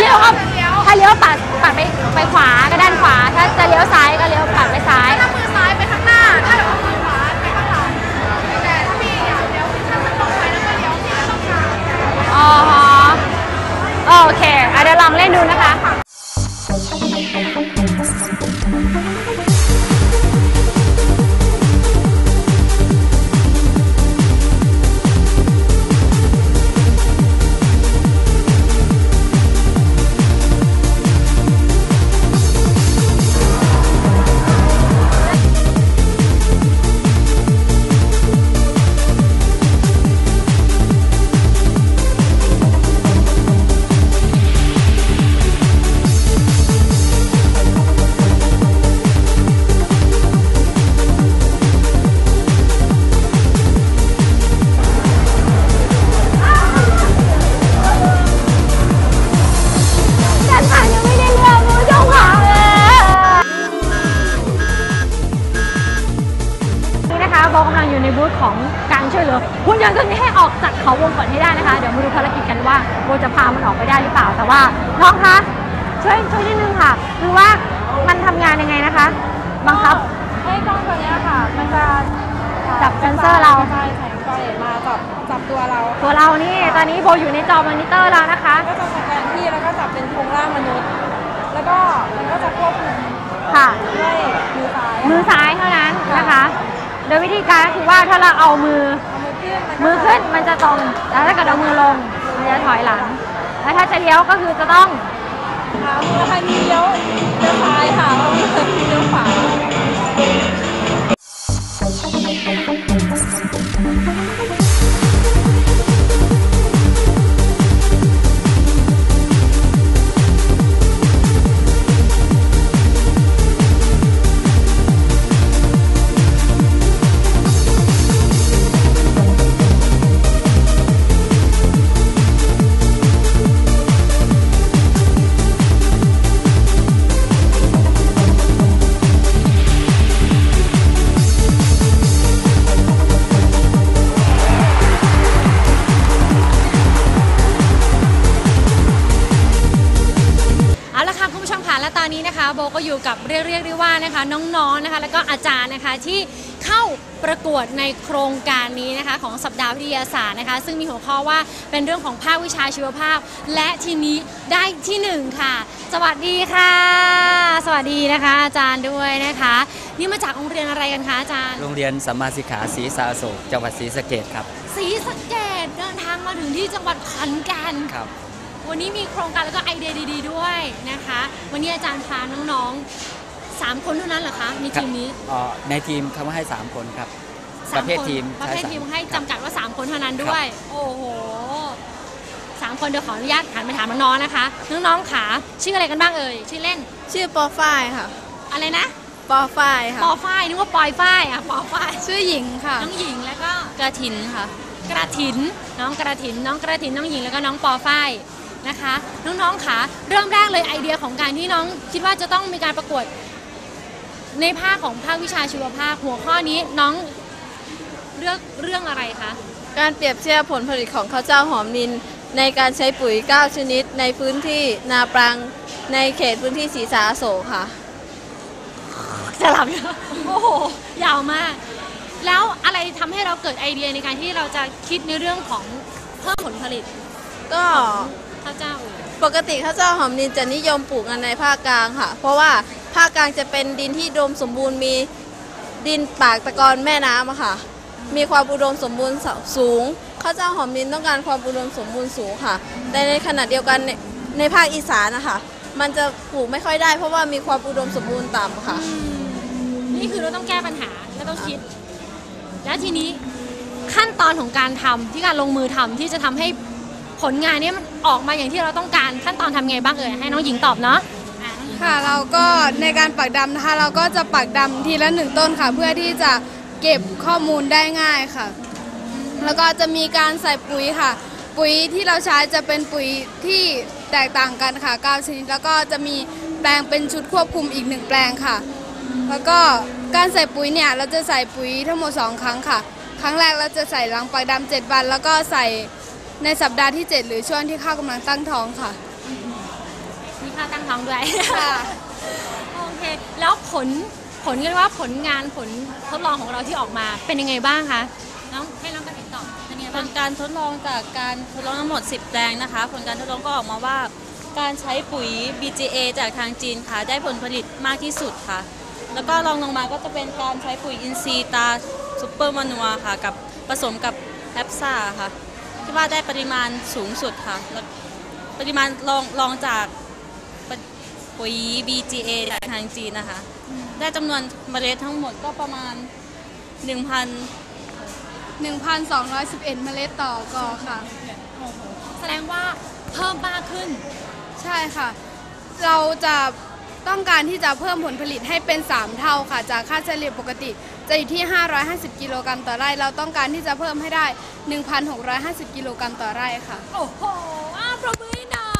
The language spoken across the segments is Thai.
เลี้ยวก็ถ้าเลี้ยวปัดปัดไปไปขวาก็ด้านขวา ถ้าจะเลี้ยวซ้ายก็เลี้ยวปัดไปซ้ายถ้ามือซ้ายไปข้างหน้า ถ้าเอามือขวาไปข้างหลังแต่ถ้าพี่อยากเลี้ยวถ้ามันตรงไปแล้วก็เลี้ยวที่ต้องการอ๋อโอเคอะเดี๋ยวลองเล่นดูนะคะ ว่าโบจะพามันออกไปได้หรือเปล่า แต่ว่าน้องคะช่วยช่วยนิดนึงค่ะ คือว่ามันทำงานยังไงนะคะบังคับให้กล้องตัวเนี้ยค่ะ มันจะจับเซ็นเซอร์เรา ใช่ใส่ไฟมาจับจับตัวเราตัวเรานี่ตอนนี้โบอยู่ในจอมอนิเตอร์แล้วนะคะ ก็จะสแกนที่แล้วก็จับเป็นโครงร่างมนุษย์ แล้วก็มันก็จะควบคุมค่ะ ด้วยมือซ้ายมือซ้ายเท่านั้นนะคะ โดยวิธีการก็คือว่าถ้าเราเอามือ เอามือขึ้นมือขึ้นมันจะตรงแล้วถ้าเกิดเอามือลงมัน จะถอยหลัง แล้วถ้าจะเลี้ยวก็คือจะต้องขามือใครมีเลี้ยวเลี้ยวซ้ายค่ะเอามือเลี้ยวขวา ค่ะคุณผู้ชมค่ะ และตอนนี้นะคะโบก็อยู่กับเรียกเรียกได้ว่านะคะน้องๆนะคะ แล้วก็อาจารย์นะคะที่เข้าประกวดในโครงการนี้นะคะ ของสัปดาห์วิทยาศาสตร์นะคะ ซึ่งมีหัวข้อว่าเป็นเรื่องของภาควิชาชีวภาพ และทีนี้ได้ที่หนึ่งค่ะ สวัสดีค่ะ สวัสดีนะคะ อาจารย์ด้วยนะคะ นี่มาจากโรงเรียนอะไรกันคะอาจารย์โรงเรียนสัมมาสิกขาศรีสาโศกจังหวัดศรีสะเกดครับศรีสะเกดเดินทางมาถึงที่จังหวัดขอนแก่น ครับ วันนี้มีโครงการแล้วก็ไอเดียดี ๆ ด้วยนะคะ วันนี้อาจารย์พาน้องๆสามคนเท่านั้นเหรอคะในทีมนี้เอ่อในทีมเขามาให้ 3 คนครับ สาประเภทคนทีมประเภทใช้สามทีมให้ครับจำกัดว่า 3 คนเท่านั้นด้วย โอ้โหสามคนเดี๋ยวขออนุญาตหันไปถามน้องๆนะคะ น้องๆขาชื่ออะไรกันบ้างเอ่ยชื่อเล่นชื่อปอฝ้ายค่ะ อะไรนะปอฝ้ายค่ะ ปอฝ้ายนึกว่าปอยฝ้ายอะปอฝ้าย ชื่อหญิงค่ะ น้องหญิงแล้วก็กระถินค่ะ กระถิน น้องกระถิน น้องกระถินน้องหญิงแล้วก็น้องปอฝ้าย นะคะ น้องๆขาเริ่มแรกเลยไอเดียของการที่น้องคิดว่าจะต้องมีการประกวดในภาคของภาควิชาชีวภาคหัวข้อนี้น้องเลือกเรื่องอะไรคะการเปรียบเทียบผลผลิตของข้าวเจ้าหอมนิน ในการใช้ปุ๋ย 9 ชนิด ในพื้นที่นาปรังในเขตพื้นที่ศรีสาโศกค่ะ จะหลับอยู่โอ้โหยาวมาก แล้วอะไรทำให้เราเกิดไอเดียในการที่เราจะคิดในเรื่องของเพิ่มผลผลิต ก็ ข้าวเจ้าเอ่ยปกติข้าวเจ้าหอมนินจะนิยมปลูกกันในภาคกลางค่ะ เพราะว่าภาคกลางจะเป็นดินที่อุดมสมบูรณ์มีดินปากตะกอนแม่น้ำอะค่ะ มีความอุดมสมบูรณ์สูงข้าวเจ้าหอมนินต้องการความอุดมสมบูรณ์สูงค่ะ แต่ในขณะเดียวกันในในภาคอีสานนะคะมันจะปลูกไม่ค่อยได้ เพราะว่ามีความอุดมสมบูรณ์ต่ำค่ะ นี่คือเราต้องแก้ปัญหาและต้องคิด แล้วทีนี้ขั้นตอนของการทำที่การลงมือทำที่จะทำให้ ผลงานเนี้มันออกมาอย่างที่เราต้องการขั้นตอนทำไงบ้างเอ่ยให้น้องหญิงตอบเนาะค่ะเราก็ในการปักดำนะคะ เราก็จะปักดำทีละหนึ่งต้นค่ะ เพื่อที่จะเก็บข้อมูลได้ง่ายค่ะ แล้วก็จะมีการใส่ปุ๋ยค่ะ ปุ๋ยที่เราใช้จะเป็นปุ๋ยที่แตกต่างกันค่ะ9ชนิดแล้วก็จะมีแปลงเป็นชุดควบคุมอีกหนึ่งแปลงค่ะ แล้วก็การใส่ปุ๋ยเนี่ยเราจะใส่ปุ๋ยทั้งหมด2ครั้งค่ะ ครั้งแรกเราจะใส่หลังปักดำเจ็ดวัน แล้วก็ใส่ ในสัปดาห์ที่ 7 หรือช่วงที่ข้าวกำลังตั้งท้องค่ะค่าตั้งท้องด้วย ค่ะโอเค แล้วผลผลกันว่าผลงานผลทดลองของเราที่ออกมาเป็นยังไงบ้างคะน้องให้น้องกระติกตอบเป็นยังไงผบ้างลการทดลองจากการทดลองทั้งหมด 10 แปลงนะคะ ผลการทดลองก็ออกมาว่า การใช้ปุ๋ย BGA จากทางจีนค่ะ ได้ผลผลิตมากที่สุดค่ะ แล้วก็รองลงมาก็จะเป็นการใช้ปุ๋ยอินทรีย์ตาซูเปอร์มานัวค่ะ กับผสมกับแอปซ่าค่ะ ที่ว่าได้ปริมาณสูงสุดค่ะแล้วปริมาณรองรองจากปปุ๋ย BGA จากทางจีนนะคะ ได้จำนวนเมล็ดทั้งหมดก็ประมาณ 1,000 1,211 เมล็ดต่อกอค่ะโอ้โหแสดงว่าเพิ่มมากขึ้น ใช่ค่ะ เราจะต้องการที่จะเพิ่มผลผลิตให้เป็น 3 เท่าค่ะ จากค่าเฉลี่ยปกติ จะอยู่ที่ 550 กิโลกรัมต่อไร่ เราต้องการที่จะเพิ่มให้ได้ 1,650 กิโลกรัมต่อไร่ค่ะ โอ้โหอ้าวประมือให้หน่อ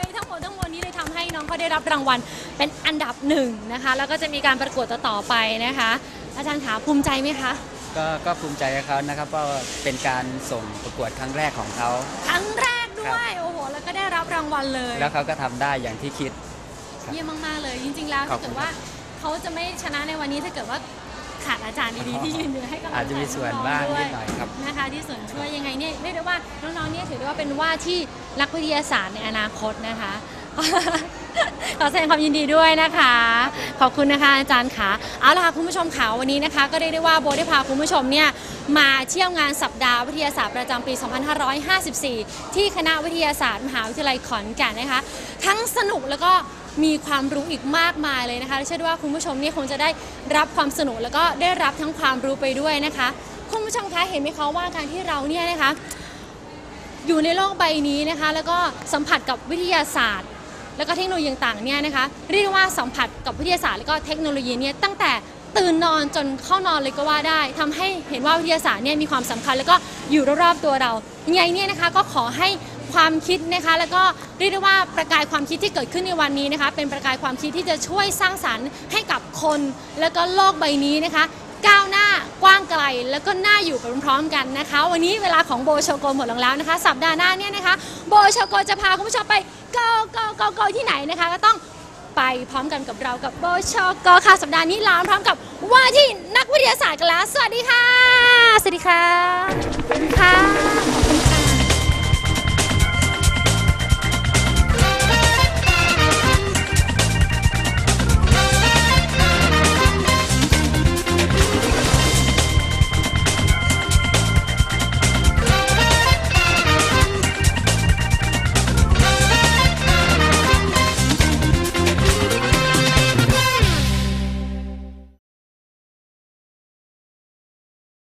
ย ทั้งหมดทั้งมวลนี้เลยทำให้น้องเขาได้รับรางวัลเป็นอันดับหนึ่งนะคะ แล้วก็จะมีการประกวดต่อๆไปนะคะ อาจารย์ขาภูมิใจไหมคะ ก็ก็ภูมิใจกับเขานะครับเพราะว่าเป็นการส่งประกวดครั้งแรกของเขา ครั้งแรกด้ครัวยบโอ้โห แล้วก็ได้รับรางวัลเลย แล้วเขาก็ทำได้อย่างที่คิด เยี่ยมมาก ๆ เลย จริง ๆ แล้วขอถ้าบคุเกิณดว่าเขาจะไม่ชนะในวันนี้ถ้าเกิดว่า ขาดอาจารย์ดีๆที่ยืนอยู่ให้กำลังใจอาจจะมีส่วนองๆบ้างด้วนิดหน่อยครับนะคะที่ส่วนช่วยยังไงเนี่ยเรียกได้ว่าน้องๆเนี่ยถือได้ว่าเป็นว่าที่นักวิทยาศาสตร์ในอนาคตนะคะขอแสดงความยินดีด้วยนะคะ ขอบคุณนะคะอาจารย์ค่ะเอาล่ะค่ะคุณผู้ชมค่ะวันนี้นะคะ ก็เรียกได้ว่าโบได้พาคุณผู้ชมเนี่ยมาเที่ยวงานสัปดาห์วิทยาศาสตร์ประจำปี 2554 ที่คณะวิทยาศาสตร์มหาวิทยาลัยขอนแก่นนะคะ ทั้งสนุกแล้วก็ มีความรู้อีกมากมายเลยนะคะเชื่อว่าคุณผู้ชมนี่คงจะได้รับความสนุกแล้วก็ได้รับทั้งความรู้ไปด้วยนะคะคุณผู้ชมคะเห็นไหมคะว่าการที่เราเนี่ยนะคะอยู่ในโลกใบนี้นะคะ แล้วก็สัมผัสกับวิทยาศาสตร์ แล้วก็เทคโนโลยีต่างๆเนี่ยนะคะเรียกได้ว่าสัมผัสกับวิทยาศาสตร์แล้วก็เทคโนโลยีเนี่ยตั้งแต่ตื่นนอนจนเข้านอนเลยก็ว่าได้ทำให้เห็นว่าวิทยาศาสตร์เนี่ยมีความสำคัญ แล้วก็อยู่รอบๆตัวเรายังไงเนี่ยนะคะก็ขอให้ ความคิดนะคะแล้วก็เรียกได้ว่าประกายความคิดที่เกิดขึ้นในวันนี้นะคะ เป็นประกายความคิดที่จะช่วยสร้างสรรค์ให้กับคน แล้วก็โลกใบนี้นะคะ ก้าวหน้ากว้างไกลแล้วก็น่าอยู่ไปพร้อมๆกันนะคะ วันนี้เวลาของโบโชโกหมดลงแล้วนะคะ สัปดาห์หน้าเนี่ยนะคะโบโชโกจะพาคุณผู้ชมไป go go go go ที่ไหนนะคะ ก็ต้องไปพร้อมกันกับเรากับโบโชโกค่ะสัปดาห์นี้ลาพร้อมกับว่าที่นักวิทยาศาสตร์กันแล้วสวัสดีค่ะสวัสดีค่ะ